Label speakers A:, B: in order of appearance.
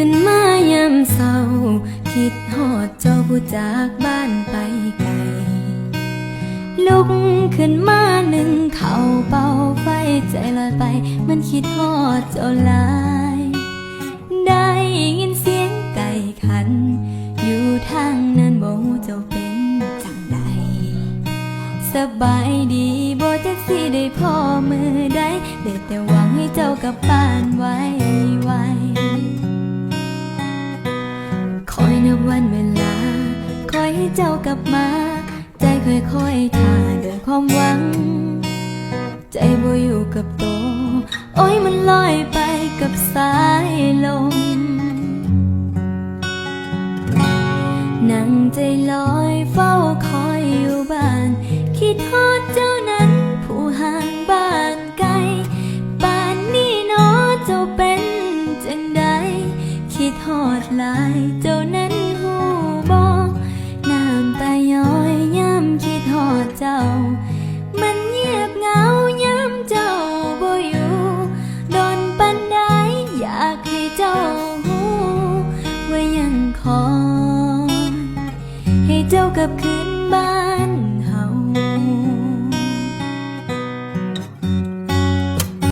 A: ขึ้นมายามเศร้า คิดหอดเจ้าผู้จากบ้านไปไกล ลุกขึ้นมาหนึ่งเข่าเป่าไฟใจลอยไป มันคิดหอดเจ้าลาย ได้ยินเสียงไก่ขัน อยู่ทางนั้นบ่เจ้าเป็นจังใด สบายดีบ่จักสิได้พ่อมือใดได้แต่หวังให้เจ้ากลับบ้านไวไว คอยนับวันเวลา คอยให้เจ้ากลับมา ใจค่อยๆท่าด้วยความหวัง ใจบ่อยู่กับโต โอ้ยมันลอยไปกับสายลมนั่งใจลอยเฝ้าคอยอยู่บ้าน คิดทอดเจ้านั้นผู้ห่างบ้านไกลป่านนี้เนอเจ้าเป็นจังใดคิดทอดลายเจ้านั้น เจ้า มันเงียบเหงาย้ำเจ้าบ่อยู่โดนปันไดอยากให้เจ้าหูว่ายังคอยให้เจ้ากลับคื